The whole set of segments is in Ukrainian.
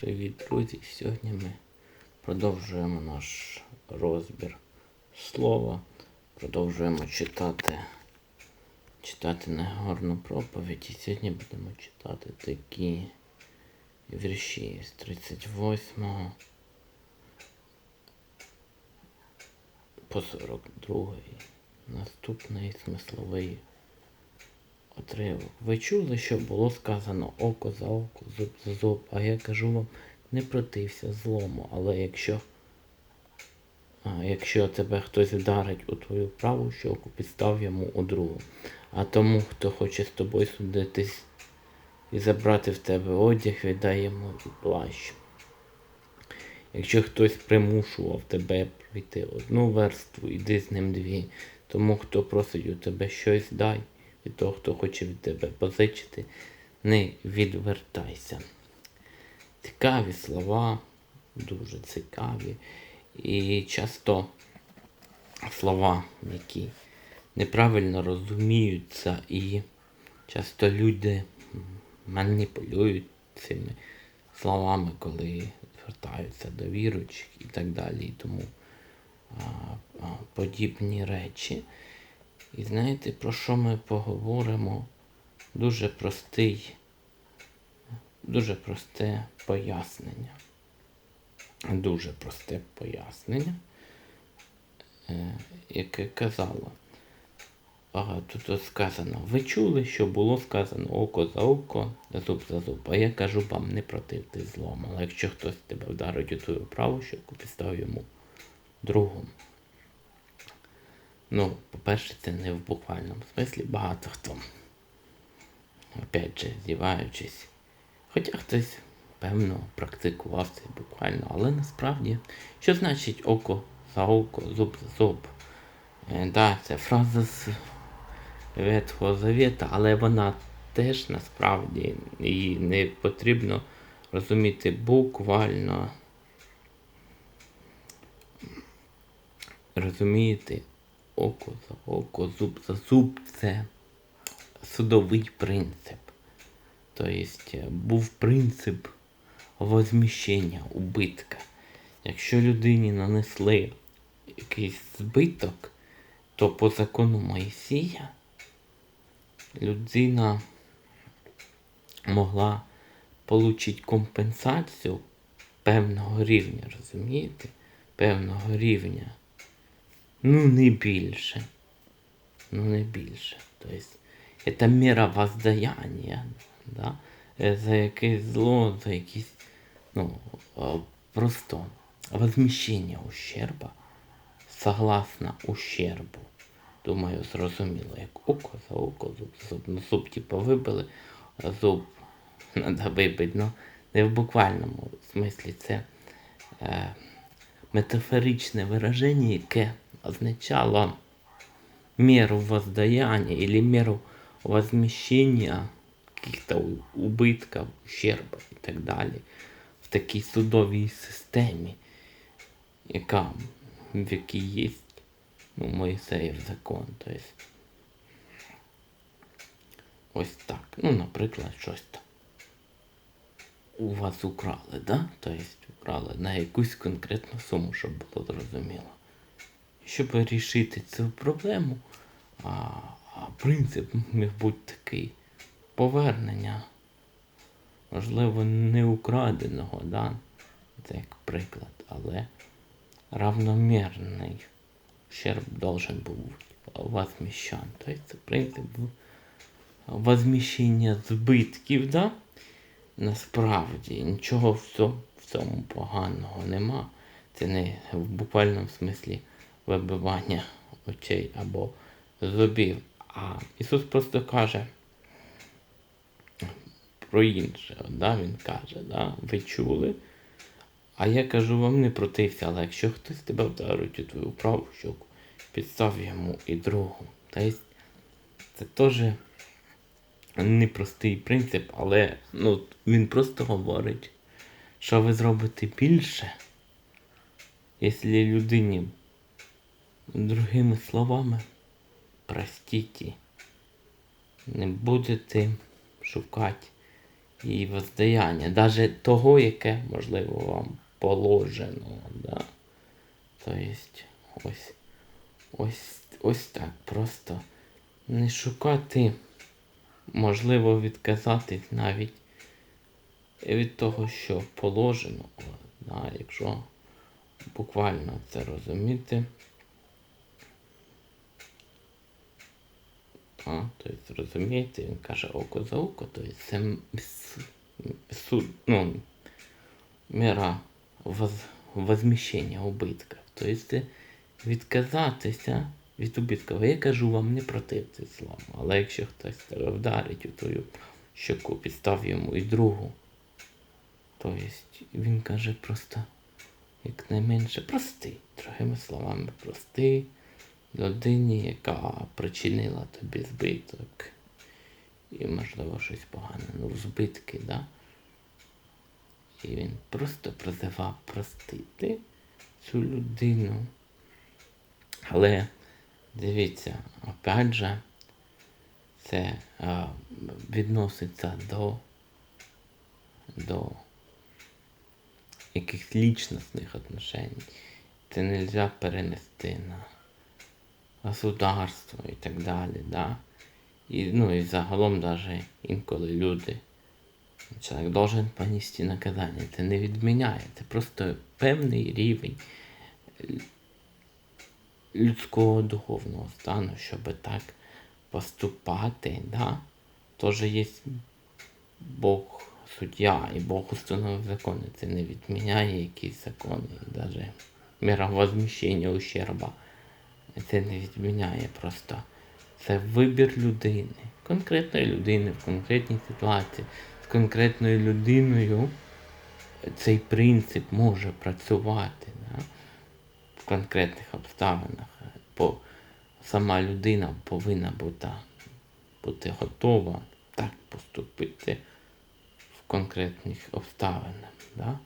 Привіт, друзі! Сьогодні ми продовжуємо наш розбір слова. Продовжуємо читати, читати негарну проповідь. І сьогодні будемо читати такі вірші з 38 по 42. Наступний смисловий отривок. Ви чули, що було сказано око за око, зуб за зуб, а я кажу вам, не протився злому, але якщо а, якщо тебе хтось вдарить у твою праву щоку, підстав йому у другу. А тому, хто хоче з тобою судитись і забрати в тебе одяг, віддай йому і плащ. Якщо хтось примушував тебе пройти одну верству, іди з ним дві. Тому, хто просить у тебе щось, дай. Від того, хто хоче від тебе позичити, не відвертайся. Цікаві слова, дуже цікаві. І часто слова, які неправильно розуміються, і часто люди маніпулюють цими словами, коли звертаються до віруючих і так далі. І тому а, а, подібні речі. І знаєте, про що ми поговоримо? Дуже простий, дуже просте пояснення. Дуже просте пояснення, е, яке казало. Ага, тут сказано, ви чули, що було сказано око за око, зуб за зуб. А я кажу вам, не противти злом. Але якщо хтось тебе вдарить у твою праву щоку, підстав йому другу. Ну, по-перше, це не в буквальному смислі багато хто. Опять же, здіваючись. Хоча хтось, певно, практикував це буквально, але насправді, що значить око за око, зуб за зуб? Е, да, це фраза з Ветхого Завета, але вона теж насправді її не потрібно розуміти буквально. Розумієте, око за око, зуб за зуб це судовий принцип. Тобто був принцип возміщення, убитка. Якщо людині нанесли якийсь збиток, то по закону Моїсія людина могла отримати компенсацію певного рівня, розумієте? Певного рівня. Ну, не більше. Ну, не більше. Тобто, це мера воздаяння, да? Е, за якесь зло, за якісь, ну, просто возміщення ущерба согласно ущербу. Думаю, зрозуміло, як око за око, зуб зуб. Ну, зуб, типу, вибили, зуб треба вибити. Ну, не в буквальному смислі це е, метафоричне вираження, яке означало меру воздаяния или меру возмещения каких-то убитків, ущерба і так далі в такій судовій системі, яка в якій є ну, Моїсеїв закон. Тобто, ось так. Ну, наприклад, щось там. У вас украли, да? Тобто украли на якусь конкретну суму, щоб було зрозуміло щоб вирішити цю проблему, а, принцип міг бути такий повернення, можливо, не украденого, да? це як приклад, але равномірний ущерб должен був возміщен. Тобто це принцип возміщення збитків, да? Насправді нічого в цьому поганого нема. Це не в буквальному смислі вибивання очей або зубів. А Ісус просто каже про інше. Да? Він каже, да? ви чули. А я кажу вам не протився, але якщо хтось тебе вдарить у твою праву щоку, підстав йому і другу. Тобто це теж непростий принцип, але ну, він просто говорить, що ви зробите більше, якщо людині Другими словами, простіть, не будете шукати і воздаяння, навіть того, яке, можливо, вам положено. Да? Тобто, ось, ось, ось так. Просто не шукати, можливо, відказатись навіть від того, що положено, да, якщо буквально це розуміти. А, тобто, розумієте, він каже око за око, тобто це суд, ну, мера воз, возміщення убитка. Тобто відказатися від убитка. Я кажу вам не противте злому, але якщо хтось тебе вдарить у твою щоку, підстав йому і другу, тобто він каже просто якнайменше прости, другими словами, прости людині, яка причинила тобі збиток. І, можливо, щось погане. Ну, збитки, да? І він просто призивав простити цю людину. Але дивіться, опять же, це а, відноситься до, до якихось лічностних отношень. Це не можна перенести на государство і так далі. Да? І, ну, і загалом даже інколи люди. Чоловік должен понести наказання. Це не відміняє. Це просто певний рівень людського духовного стану, щоб так поступати. Да? Тоже є Бог суддя і Бог установив закони. Це не відміняє якісь закони. Навіть мера возміщення ущерба. Це не відміняє просто. Це вибір людини, конкретної людини в конкретній ситуації. З конкретною людиною цей принцип може працювати да? в конкретних обставинах. Бо сама людина повинна бути, бути готова так поступити в конкретних обставинах. Да?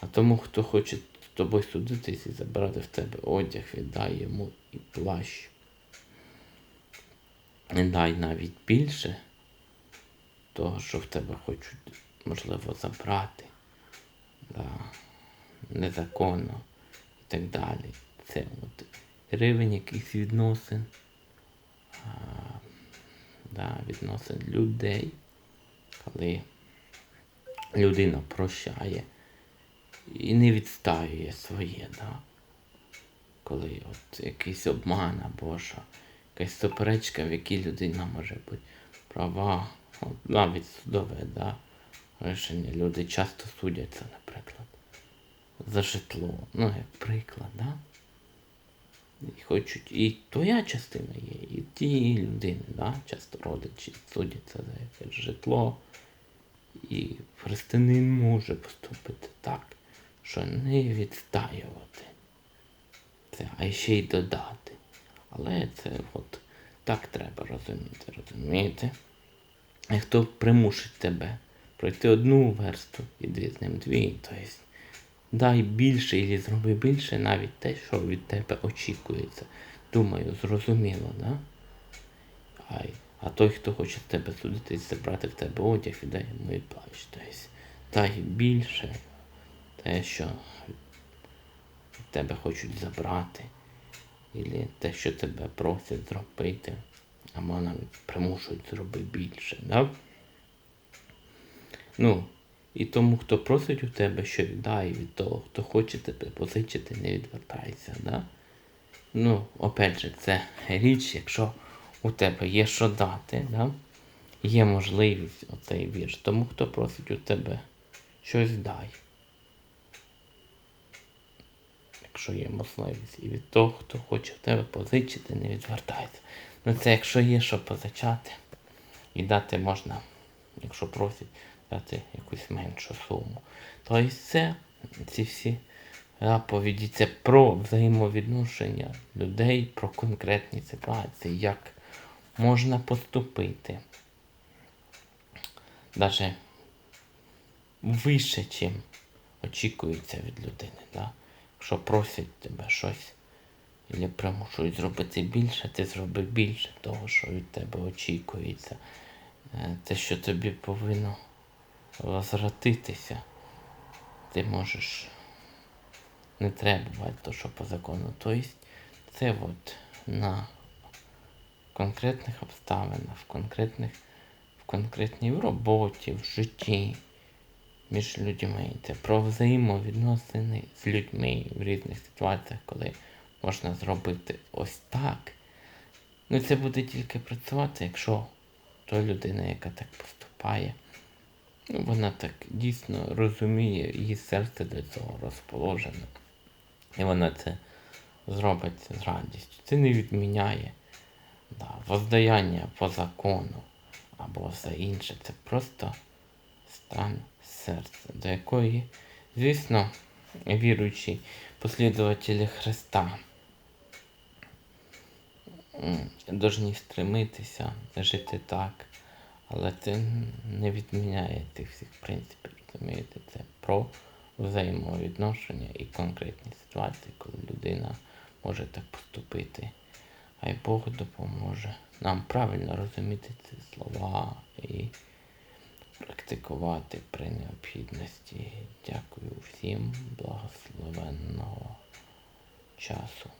А тому, хто хоче тобою судитись і забрати в тебе одяг, віддай йому і плащ. Не дай навіть більше того, що в тебе хочуть, можливо, забрати. Да. Незаконно і так далі. Це от рівень якихось відносин. А, да, відносин людей, коли людина прощає і не відстаює своє, да? коли от якийсь обман або що, якась суперечка, в якій людина може бути права, от, навіть судове, да? рішення. Люди часто судяться, наприклад, за житло, ну, як приклад, да? І хочуть, і твоя частина є, і тієї людини, да? часто родичі судяться за якесь житло. І християнин може поступити так, що не відстаювати це, а ще й додати. Але це от так треба розуміти, розумієте? І хто примусить тебе пройти одну версту і дві з ним дві, тобто дай більше і зроби більше навіть те, що від тебе очікується. Думаю, зрозуміло, да? Ай. А той, хто хоче тебе судитись, забрати в тебе одяг, віддай йому і плащ. Тобто дай більше те, що тебе хочуть забрати, і те, що тебе просять зробити, або навіть примушують зробити більше. Да? Ну, і тому, хто просить у тебе, що дай від того, хто хоче тебе позичити, не відвертайся. Да? Ну, опять же, це річ, якщо у тебе є що дати, да? є можливість оцей вірш. Тому хто просить у тебе щось дай. Якщо є можливість. І від того, хто хоче в тебе позичити, не відвертайся. Ну це якщо є що позичати, і дати можна, якщо просять, дати якусь меншу суму. Тобто це, ці всі заповіді, це про взаємовідношення людей, про конкретні ситуації, як можна поступити. Даже вище, чим очікується від людини. Да? Якщо просять тебе щось, або примушують зробити більше, ти зроби більше того, що від тебе очікується. Е, Те, що тобі повинно возвратитися, ти можеш не требувати то, що по закону. Тобто це от на конкретних обставинах, в конкретних, в конкретній роботі, в житті між людьми. Це про взаємовідносини з людьми в різних ситуаціях, коли можна зробити ось так. Ну це буде тільки працювати, якщо та людина, яка так поступає, ну, вона так дійсно розуміє, її серце до цього розположене. І вона це зробить з радістю. Це не відміняє да, воздаяння по закону або все інше. Це просто стан серця, до якої, звісно, віруючі послідователі Христа должні стремитися жити так, але це не відміняє тих всіх принципів, розумієте? Це про взаємовідношення і конкретні ситуації, коли людина може так поступити. Хай Бог допоможе нам правильно розуміти ці слова і практикувати при необхідності. Дякую всім благословенного часу.